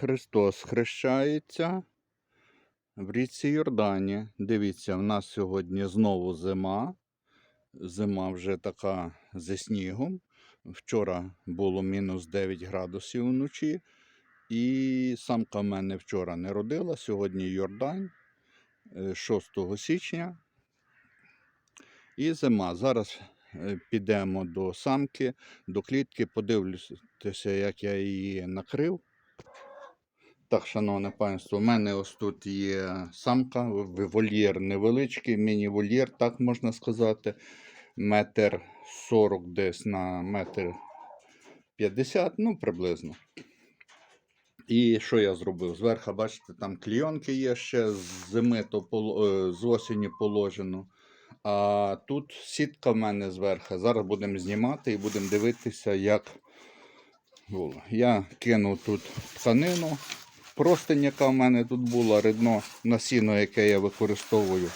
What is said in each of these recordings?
Христос хрещається в річці Йордані. Дивіться, в нас сьогодні знову зима. Зима вже така зі снігом. Вчора було мінус 9 градусів вночі. І самка в мене вчора не родила. Сьогодні Йордань е, 6 січня. І зима. Зараз е, підемо до самки, до клітки, подивлюся, як я її накрив. Так, шановне панство, у мене ось тут є самка, вольєр невеличкий, міні-вольєр, так можна сказати. Метр сорок десь на метр п'ятдесят, ну приблизно. І що я зробив? Зверху, бачите, там клійонки є ще з зими, то е, з осені положено. А тут сітка в мене зверху. Зараз будемо знімати і будемо дивитися, як. Я кинув тут тканину, простинь, яка в мене тут була, рідно насіно, яке я використовую.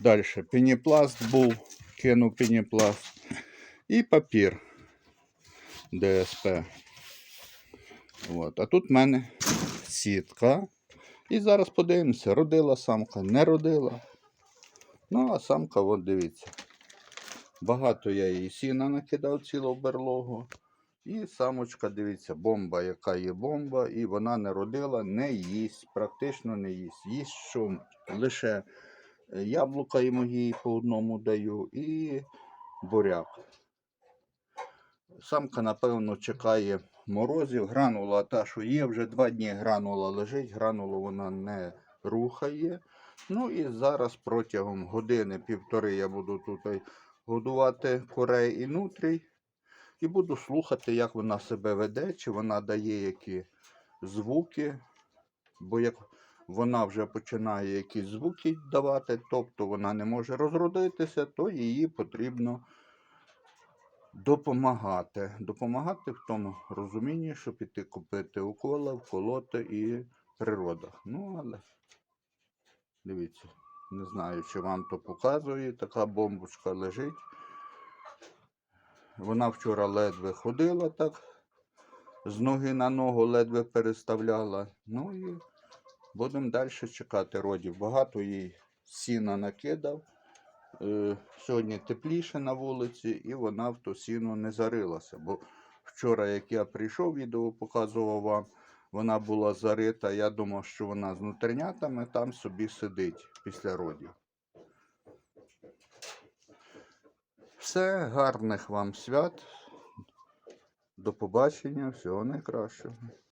Далі пеніпласт був, кинув пеніпласт. І папір ДСП. От. А тут в мене сітка. І зараз подивимося, родила самка, не родила. Ну, а самка, от дивіться. Багато я їй сіна накидав цілу берлогу. І самочка, дивіться, бомба, яка є бомба, і вона не родила, не їсть, практично не їсть. Їсть що лише е, яблука йому їй по одному даю і буряк. Самка, напевно, чекає морозів. Гранула та, що є, вже два дні гранула лежить, гранулу вона не рухає. Ну і зараз протягом години-півтори я буду тут годувати курей і нутрій. І буду слухати, як вона себе веде, чи вона дає які звуки. Бо як вона вже починає якісь звуки давати, тобто вона не може розродитися, то її потрібно допомагати. Допомагати в тому розумінні, щоб піти купити укола, вколоти і природа. Ну, але дивіться, не знаю, чи вам то показує, така бомбочка лежить. Вона вчора ледве ходила так, з ноги на ногу ледве переставляла. Ну і будемо далі чекати родів. Багато їй сіна накидав. Е, сьогодні тепліше на вулиці, і вона в то сіно не зарилася. Бо вчора, як я прийшов, відео показував вам, вона була зарита. Я думав, що вона з внутрінятами там собі сидить після родів. Все, гарних вам свят. До побачення, всього найкращого.